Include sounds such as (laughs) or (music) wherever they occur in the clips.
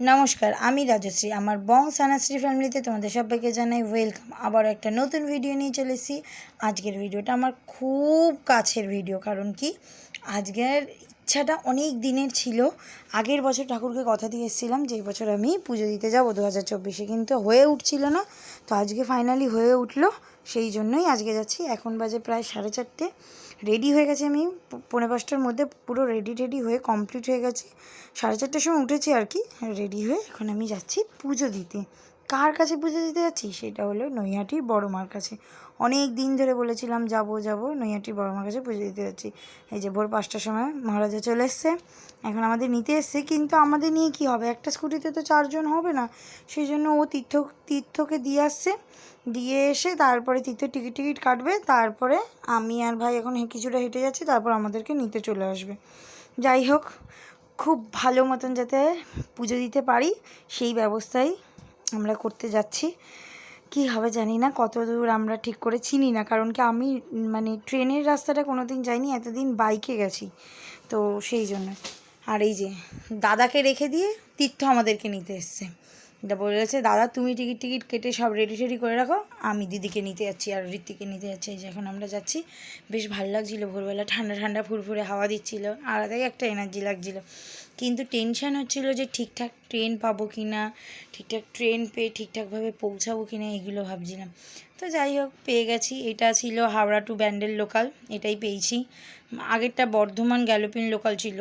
নমস্কার, আমি রাজশ্রী। আমার বং সানাশ্রী ফ্যামিলিতে তোমাদের সবাইকে জানাই ওয়েলকাম। আবার একটা নতুন ভিডিও নিয়ে চলে এসেছি। আজকের ভিডিওটা আমার খুব কাছের ভিডিও, কারণ কি? আজকের ইচ্ছাটা অনেক দিনের ছিল। আগের বছর ঠাকুরকে কথা দিয়ে এসেছিলাম যে বছর আমি পুজো দিতে যাব। দু হাজার চব্বিশে কিন্তু হয়ে উঠছিল না। তো আজকে ফাইনালি হয়ে উঠল। সেই জন্যই আজকে যাচ্ছি। এখন বাজে প্রায় সাড়ে চারটে। রেডি হয়ে গেছে আমি। পনেরো পৌনে পাঁচটার মধ্যে পুরো রেডি টেডি হয়ে কমপ্লিট হয়ে গেছে। সাড়ে চারটার সময় উঠেছি আর কি। রেডি হয়ে এখন আমি যাচ্ছি পুজো দিতে। কার কাছে পুজো দিতে যাচ্ছি? সেটা হলো নৈহাটির বড় মার কাছে। অনেক দিন ধরে বলেছিলাম, যাব যাব, নৈহাটির বড় মার কাছে পুজো দিতে যাচ্ছি। এই যে ভোর পাঁচটার সময় মহারাজা চলে এসছে। এখন আমাদের নিতে এসছে, কিন্তু আমাদের নিয়ে কি হবে? একটা স্কুটিতে তো চারজন হবে না। সেই জন্য ও তীর্থ, তীর্থকে দিয়ে আসছে। দিয়ে এসে তারপরে তীর্থ টিকিট টিকিট কাটবে। তারপরে আমি আর ভাই এখন কিছুটা হেঁটে যাচ্ছি, তারপর আমাদেরকে নিতে চলে আসবে। যাই হোক, খুব ভালো মতন যাতে পুজো দিতে পারি, সেই ব্যবস্থাই আমরা করতে যাচ্ছি। কি হবে জানি না, কত দূর আমরা ঠিক করে চিনি না, কারণ কি আমি মানে ট্রেনের রাস্তাটা কোনো দিন যাইনি, এতদিন বাইকে গেছি। তো সেই জন্য। আর এই যে, দাদাকে রেখে দিয়ে তীর্থ আমাদেরকে নিতে এসছে। এটা বলেছে দাদা, তুমি টিকিট টিকিট কেটে সব রেডি টেডি করে রাখো। আমি দিদিকে নিতে যাচ্ছি আর ঋত্বিকে নিতে যাচ্ছি। এই যে এখন আমরা যাচ্ছি, বেশ ভালো লাগছিল ভোরবেলা। ঠান্ডা ঠান্ডা, ফুরফুরে হাওয়া দিচ্ছিল। আলাদাই একটা এনার্জি লাগছিল। কিন্তু টেনশান হচ্ছিল যে ঠিকঠাক ট্রেন পাবো কি না ঠিকঠাক ট্রেন পেয়ে ঠিকঠাকভাবে পৌঁছাবো কি না এগুলো ভাবছিলাম। তো যাই হোক, পেয়ে গেছি। এটা ছিল হাওড়া টু ব্যান্ডেল লোকাল এটাই পেয়েছি। আগেরটা বর্ধমান গ্যালোপিন লোকাল ছিল।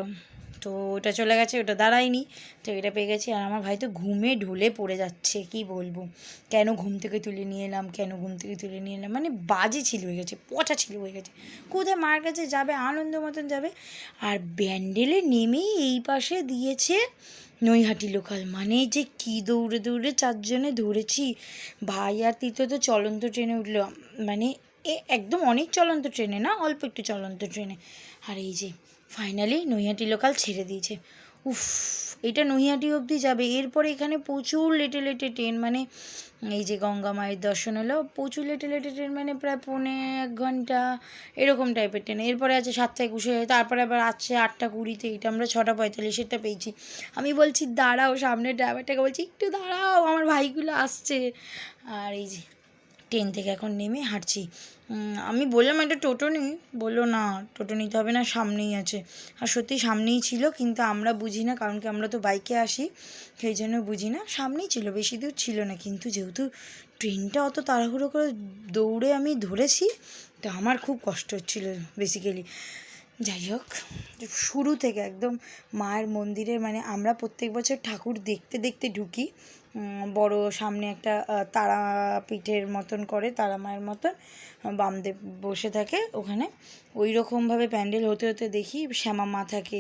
তো ওটা চলে গেছে, ওটা দাঁড়ায়নি, তো এটা পেয়ে গেছি। আর আমার ভাই তো ঘুমে ঢুলে পড়ে যাচ্ছে, কি বলব? কেন ঘুম থেকে তুলে নিয়ে এলাম, কেন ঘুম থেকে তুলে নিয়ে এলাম? মানে বাজে ছিল হয়ে গেছে, পচা ছিল হয়ে গেছে। কোথায় মার কাছে যাবে, আনন্দ মতন যাবে। আর ব্যান্ডেলে নেমেই এই পাশে দিয়েছে নৈহাটি লোকাল। মানে যে কি দৌড়ে দৌড়ে চারজনে ধরেছি। ভাই আর তিতো তো চলন্ত ট্রেনে উঠল। মানে এ একদম অনেক চলন্ত ট্রেনে না, অল্প একটু চলন্ত ট্রেনে। আর এই যে ফাইনালি নৈহাটি লোকাল ছেড়ে দিয়েছে। উফ, এটা নৈহাটি অবধি যাবে। এরপরে এখানে প্রচুর লেটে লেটে ট্রেন মানে এই যে গঙ্গা মায়ের দর্শন হলো, প্রচুর লেটে লেটে ট্রেন মানে প্রায় পৌনে এক ঘণ্টা এরকম টাইপের ট্রেন। এরপরে আছে সাতটা একুশে, তারপরে আবার আছে আটটা কুড়িতে, এটা আমরা ছটা পঁয়তাল্লিশেরটা পেয়েছি। আমি বলছি, দাঁড়াও সামনে ড্রাইভারটাকে বলছি, একটু দাঁড়াও, আমার ভাইগুলো আসছে। আর এই যে ট্রেন থেকে এখন নেমে হাঁটছি। আমি বললাম, একটা টোটো নিই বলল, না, টোটো নিতে হবে না, সামনেই আছে। আর সত্যি সামনেই ছিল, কিন্তু আমরা বুঝি না, কারণ কি আমরা তো বাইকে আসি, সেই জন্য বুঝি না, সামনেই ছিল, বেশি দূর ছিল না। কিন্তু যেহেতু ট্রেনটা অত তাড়াহুড়ো করে দৌড়ে আমি ধরেছি, তো আমার খুব কষ্ট হচ্ছিল বেসিক্যালি যাই হোক, শুরু থেকে একদম মায়ের মন্দিরে মানে আমরা প্রত্যেক বছর ঠাকুর দেখতে দেখতে ঢুকি। বড় সামনে একটা আহ, তারাপীঠের মতন করে তারা মায়ের মতন বামদেব বসে থাকে ওখানে। ওই রকমভাবে প্যান্ডেল হতে হতে দেখি শ্যামা মা থাকে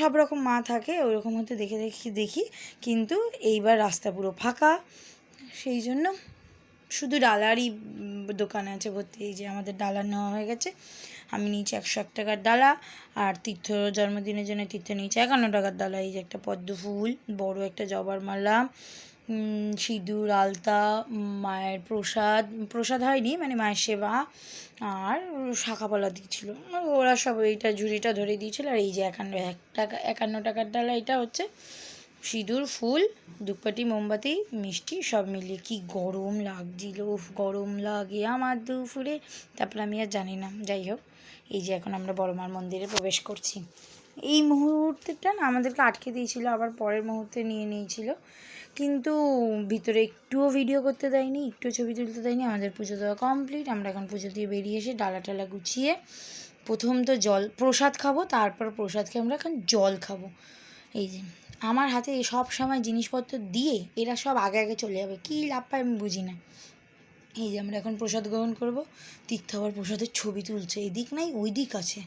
সব রকম মা থাকে ওই রকম হতে দেখে দেখি দেখি কিন্তু এইবার রাস্তা পুরো ফাঁকা। সেই জন্য শুধু ডালারই দোকান আছে ভর্তি এই যে আমাদের ডালা নেওয়া হয়ে গেছে। আমি নিয়েছি একশো এক টাকার ডালা আর তীর্থ জন্মদিনের জন্য তীর্থ নিয়েছি একান্ন টাকার ডালা এই যে একটা পদ্ম ফুল, বড় একটা জবার মালা সিঁদুর, আলতা, মায়ের প্রসাদ প্রসাদ হয়নি মানে মায়ের সেবা, আর শাখাপালা দিয়েছিল। ওরা সব এইটা ঝুড়িটা ধরে দিয়েছিল, আর এই যে একান্ন, এক টাকা, একান্ন টাকার ডালা এটা হচ্ছে সিঁদুর, ফুল ধূপকাঠি মোমবাতি, মিষ্টি, সব মিলিয়ে কি গরম লাগছিল। গরম লাগে আমার দুপুরে। তারপর আমি আর জানি না, যাই হোক। এই যে এখন আমরা বড়মার মন্দিরে প্রবেশ করছি। এই মুহূর্তটা না আমাদেরকে আটকে দিয়েছিল, আবার পরের মুহূর্তে নিয়ে নিয়েছিল। কিন্তু ভিতরে একটুও ভিডিও করতে দেয়নি একটু ছবি তুলতে দেয়নি। আমাদের পুজো দেওয়া কমপ্লিট আমরা এখন পুজো দিয়ে বেরিয়ে এসে ডালা টালা গুছিয়ে প্রথম তো জল, প্রসাদ খাব, তারপর প্রসাদ খেয়ে আমরা এখন জল খাব। এই যে, আমার হাতে সব সময় জিনিসপত্র দিয়ে এরা সব আগে আগে চলে যাবে, কী লাভ পায় আমি বুঝি না। এই যে আমরা এখন প্রসাদ গ্রহণ করব। তীর্থ আবার প্রসাদের ছবি তুলছে। এদিক নাই ওই দিক আছে।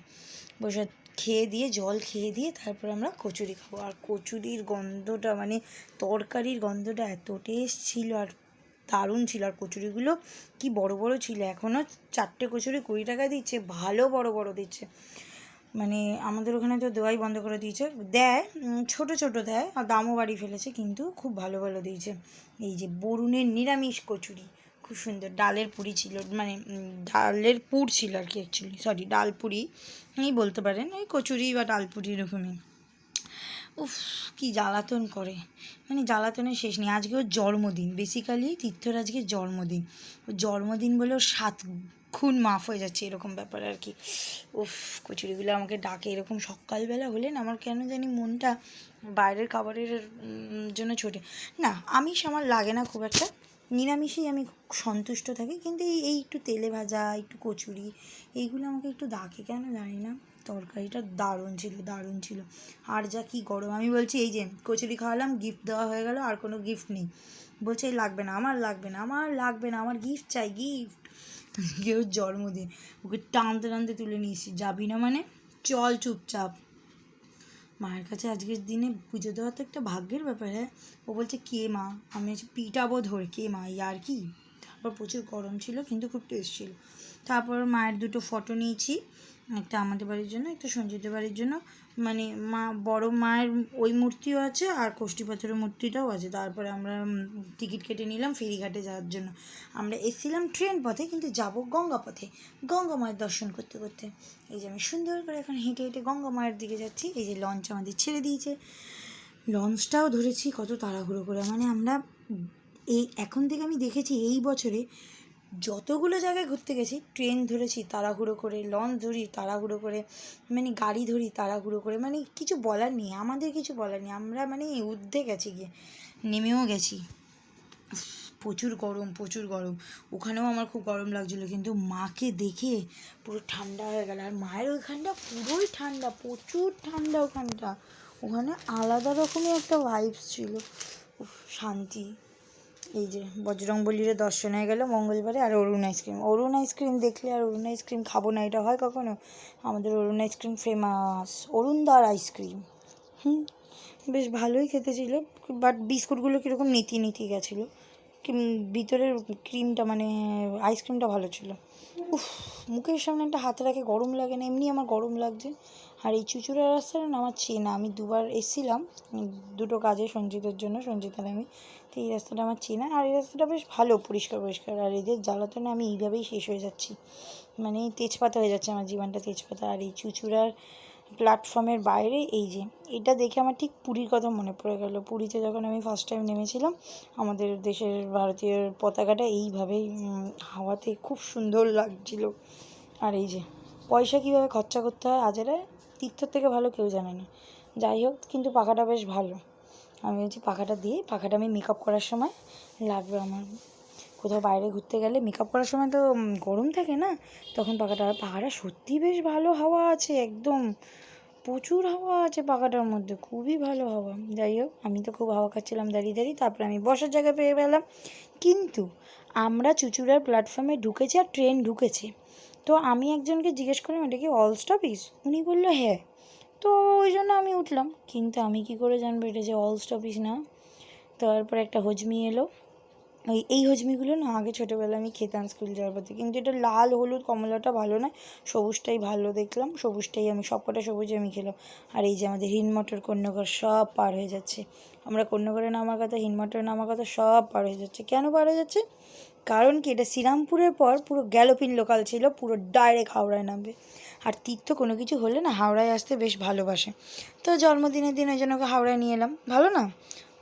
প্রসাদ খেয়ে দিয়ে, জল খেয়ে দিয়ে তারপর আমরা কচুরি খাব। আর কচুরির গন্ধটা মানে তরকারির গন্ধটা এত টেস্ট ছিল আর দারুণ ছিল। আর কচুরিগুলো কি বড় বড় ছিল। এখনও চারটে কচুরি কুড়ি টাকা দিচ্ছে, ভালো বড় বড় দিচ্ছে। মানে আমাদের ওখানে তো দেওয়াই বন্ধ করে দিয়েছে। দেয় ছোট ছোট দেয়। আর দামও বাড়ি ফেলেছে, কিন্তু খুব ভালো ভালো দিয়েছে। এই যে বরুণের নিরামিষ কচুরি। খুব সুন্দর। ডালের পুরি ছিল মানে ডালের পুর ছিল আর কি অ্যাকচুয়ালি সরি ডাল পুরি। বলতে পারেন, ওই কচুরি বা ডাল পুরি এরকমই। উফ, কি জ্বালাতন করে। মানে জ্বালাতনের শেষ নেই, আজকে ওর জন্মদিন। বেসিক্যালি তীর্থর আজকে জন্মদিন। ওর জন্মদিন বলে ওর সাত খুন মাফ হয়ে যাচ্ছে এরকম ব্যাপার আর কি। উফ, কচুরিগুলো আমাকে ডাকে এরকম সকালবেলা হলে না আমার কেন জানি মনটা বাইরের খাবারের জন্য ছোটে। না, আমিষ আমার লাগে না খুব একটা। নিরামিষেই আমি সন্তুষ্ট থাকি, কিন্তু এই এই একটু তেলে ভাজা, একটু কচুরি, এইগুলো আমাকে একটু ডাকে, কেন জানি না। তরকারিটা দারুণ ছিল দারুণ ছিল। আর যা কি গরম, আমি বলছি, এই যে কচুরি খাওয়ালাম গিফট দেওয়া হয়ে গেল, আর কোনো গিফট নেই। বলছে, লাগবে না, আমার লাগবে না, আমার লাগবে না, আমার গিফট চাই গিফট (laughs) কেউ জন্মদিন, ওকে টানতে টানতে তুলে নিয়েছি যাবি না মানে? চল চুপচাপ। মায়ের কাছে আজকের দিনে পুজো দেওয়া তো একটা ভাগ্যের ব্যাপার হ্যাঁ? ও বলছে, কে মা? আমি পিটাবো ধরে, কে মা? ইয়ার্কি কি? তারপর প্রচুর গরম ছিল, কিন্তু খুব টেস্ট ছিল। তারপর মায়ের দুটো ফটো নিয়েছি। একটা আমাদের বাড়ির জন্য, একটা সঞ্জিতের বাড়ির জন্য। মানে মা, বড় মায়ের ওই মূর্তিও আছে আর কোষ্ঠী পাথরের মূর্তিটাও আছে। তারপরে আমরা টিকিট কেটে নিলাম ফেরিঘাটে যাওয়ার জন্য। আমরা এসেছিলাম ট্রেন পথে, কিন্তু যাব গঙ্গা পথে। গঙ্গা মায়ের দর্শন করতে করতে। এই যে আমি সুন্দর করে এখন হেঁটে হেঁটে গঙ্গা মায়ের দিকে যাচ্ছি। এই যে লঞ্চ আমাদের ছেড়ে দিয়েছে। লঞ্চটাও ধরেছি, কত তাড়াহুড়ো করে। মানে আমরা, এই, এখন থেকে আমি দেখেছি এই বছরে যতগুলো জায়গায় ঘুরতে গেছি, ট্রেন ধরেছি, তাড়াহুড়ো করে, লঞ্চ ধরি, তাড়াহুড়ো করে মানে গাড়ি ধরি, তাড়াহুড়ো করে মানে কিছু বলার নেই, আমাদের কিছু বলার নেই, আমরা মানে ঊর্ধ্বে গেছি গিয়ে, নেমেও গেছি। প্রচুর গরম প্রচুর গরম, ওখানেও আমার খুব গরম লাগছিল, কিন্তু মাকে দেখে পুরো ঠান্ডা হয়ে গেল, আর মায়ের ওইখানটা পুরোই ঠান্ডা, প্রচুর ঠান্ডা ওখানটা, ওখানে আলাদা রকমের একটা ভাইবস ছিল শান্তি। এই যে বজরংবলির দর্শন হয়ে গেল মঙ্গলবারে আর Arun ice cream. Arun ice cream দেখলে আর অরুণ আইসক্রিম খাব না, এটা হয় কখনো? আমাদের অরুণ আইসক্রিম ফেমাস অরুণদার আইসক্রিম। হুম, বেশ ভালোই খেতে ছিল বাট বিস্কুটগুলো কীরকম নীতি নীতি গেছিল। ভিতরের ক্রিমটা মানে আইসক্রিমটা ভালো ছিল। উফ, মুখের সামনে একটা হাত রাখে, গরম লাগে না, এমনি আমার গরম লাগছে। আর এই চুচুড়া রাস্তাটা না আমার চেনা আমি দুবার এসেছিলাম দুটো কাজে সঞ্জিতের জন্য, সঞ্জিত আর আমি, তো এই রাস্তাটা আমার চেনা আর এই রাস্তাটা বেশ ভালো, পরিষ্কার পরিষ্কার, আর এদের জ্বালাতনে আমি এইভাবেই শেষ হয়ে যাচ্ছি। মানে তেজপাতা হয়ে যাচ্ছে আমার জীবনটা, তেজপাতা, আর এই চুচুড়ার প্ল্যাটফর্মের বাইরে এই যে, এটা দেখে আমার ঠিক পুরীর কথা মনে পড়ে গেল। পুরীতে যখন আমি ফার্স্ট টাইম নেমেছিলাম, আমাদের দেশের ভারতীয় পতাকাটা এইভাবেই হাওয়াতে খুব সুন্দর লাগছিল। আর এই যে, পয়সা কীভাবে খরচা করতে হয় আজেরে তীর্থর থেকে ভালো কেউ জানে না। যাই হোক, কিন্তু পাখাটা বেশ ভালো। আমি হচ্ছে পাখাটা দিয়ে, পাখাটা আমি মেকআপ করার সময় লাগবে আমার। কোথাও বাইরে ঘুরতে গেলে মেকআপ করার সময় তো গরম থাকে না? তখন পাখাটা আর পাখাটা সত্যিই বেশ ভালো হাওয়া আছে, একদম প্রচুর হাওয়া আছে পাখাটার মধ্যে, খুবই ভালো হাওয়া। যাই হোক, আমি তো খুব হাওয়া খাচ্ছিলাম দাঁড়িয়ে দাঁড়িয়ে, তারপরে আমি বসার জায়গা পেয়ে পেলাম কিন্তু আমরা চুচুড়ার প্ল্যাটফর্মে ঢুকেছি আর ট্রেন ঢুকেছে। তো আমি একজনকে জিজ্ঞেস করলাম, এটা কি অল স্টপিস উনি বলল হ্যাঁ। তো ওই জন্য আমি উঠলাম। কিন্তু আমি কি করে জানব এটা যে অল স্টপিস না? তারপর একটা হজমি এলো। ওই, এই হজমিগুলো না আগে ছোটোবেলায় আমি খেতাম স্কুল যাওয়ার পথে। কিন্তু এটা লাল, হলুদ, কমলাটা ভালো না। সবুজটাই ভালো দেখলাম। সবুজটাই আমি, সবকটা সবুজ আমি খেলাম। আর এই যে আমাদের হিনমটর কন্যাগর সব পার হয়ে যাচ্ছে। আমরা কন্যাগরে নামার কথা, হিনমটরে নামার কথা সব পার হয়ে যাচ্ছে। কেন পার হয়ে যাচ্ছে? কারণ কি? এটা শ্রীরামপুরের পর পুরো গ্যালোপিন লোকাল ছিল পুরো ডাইরেক্ট হাওড়ায় নামবে। আর তীর্থ কোনো কিছু হলে না হাওড়ায় আসতে বেশ ভালোবাসে। তো জন্মদিনের দিন ওই জন্য ওকে হাওড়ায় নিয়ে এলাম। ভালো না?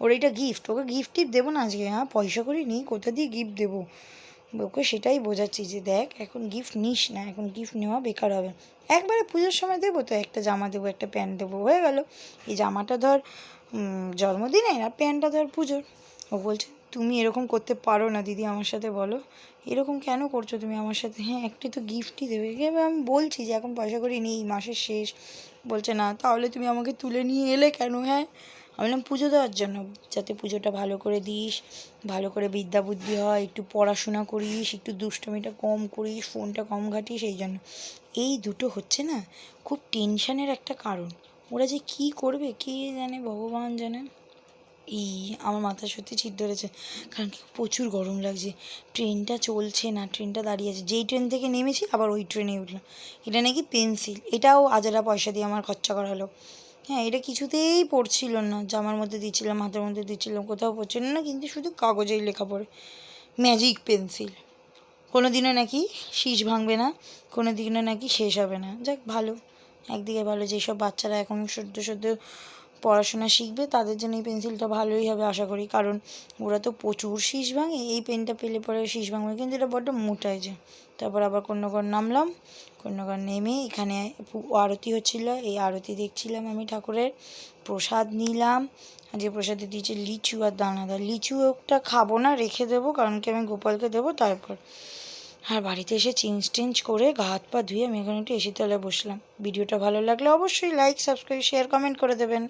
ওর এটা গিফট ওকে গিফট টিফট দেবো না আজকে হ্যাঁ? পয়সা করে নিই কোথা দিয়ে গিফট দেবো? ওকে সেটাই বোঝাচ্ছি যে দেখ এখন গিফট নিস না এখন গিফট নেওয়া বেকার হবে। একবারে পুজোর সময় দেবো তো একটা জামা দেবো একটা প্যান্ট দেবো হয়ে গেল। এই জামাটা ধর উম, জন্মদিনের আর প্যান্টটা ধর পুজোর। ও বলছে তুমি এরকম করতে পারো না, দিদি, আমার সাথে বলো। এরকম কেন করছ তুমি আমার সাথে? হ্যাঁ একটি তো গিফটই দেবে। আমি বলছি যে এখন পয়সা করে নেই, মাসের শেষ। বলছে, না, তাহলে তুমি আমাকে তুলে নিয়ে এলে কেন? হ্যাঁ আমি বললাম, পুজো দেওয়ার জন্য। যাতে পুজোটা ভালো করে দিস, ভালো করে বিদ্যা বুদ্ধি হয়, একটু পড়াশোনা করিস, একটু দুষ্টমিটা কম করিস, ফোনটা কম ঘাটিস, এই জন্য। এই দুটো হচ্ছে না, খুব টেনশানের একটা কারণ। ওরা যে কী করবে, কে জানে, ভগবান জানে এই, আমার মাথা সত্যি চিত ধরেছে। কারণ কি, প্রচুর গরম লাগছে। ট্রেনটা চলছে না, ট্রেনটা দাঁড়িয়ে আছে। যেই ট্রেন থেকে নেমেছি, আবার ওই ট্রেনে উঠলাম। এটা নাকি পেন্সিল। এটাও আজারা পয়সা দিয়ে আমার খরচা করা হলো। হ্যাঁ এটা কিছুতেই পড়ছিল না। জামার মধ্যে দিচ্ছিলাম, হাতের মধ্যে দিচ্ছিলাম, কোথাও পড়ছিল না, কিন্তু শুধু কাগজেই লেখা পড়ে। Magic pencil. কোনো দিনও নাকি শীষ ভাঙবে না কোনো দিনও নাকি শেষ হবে না। যাক, ভালো। একদিকে ভালো, যেসব বাচ্চারা এখন সদ্য সদ্য পড়াশোনা শিখবে, তাদের জন্য এই পেন্সিলটা ভালোই হবে আশা করি। কারণ ওরা তো প্রচুর শীষ ভাঙে, এই পেনটা পেলে পরে শীষ ভাঙবে। কিন্তু এটা বড্ড মোটায় যে। তারপর আবার কন্যাগর নামলাম কন্যাগর নেমে এখানে আরতি হচ্ছিল। এই আরতি দেখছিলাম আমি ঠাকুরের। প্রসাদ নিলাম, যে প্রসাদে দিয়েছে লিচু আর দানাদার লিচু একটা খাব না, রেখে দেবো, কারণ কি আমি গোপালকে দেবো, তারপর আর বাড়িতে এসে চেঞ্জ টেঞ্জ করে গা হাত পা ধুয়ে আমি এখানে একটু এসি তলায় বসলাম। ভিডিওটা ভালো লাগলে অবশ্যই লাইক সাবস্ক্রাইব শেয়ার কমেন্ট করে দেবেন।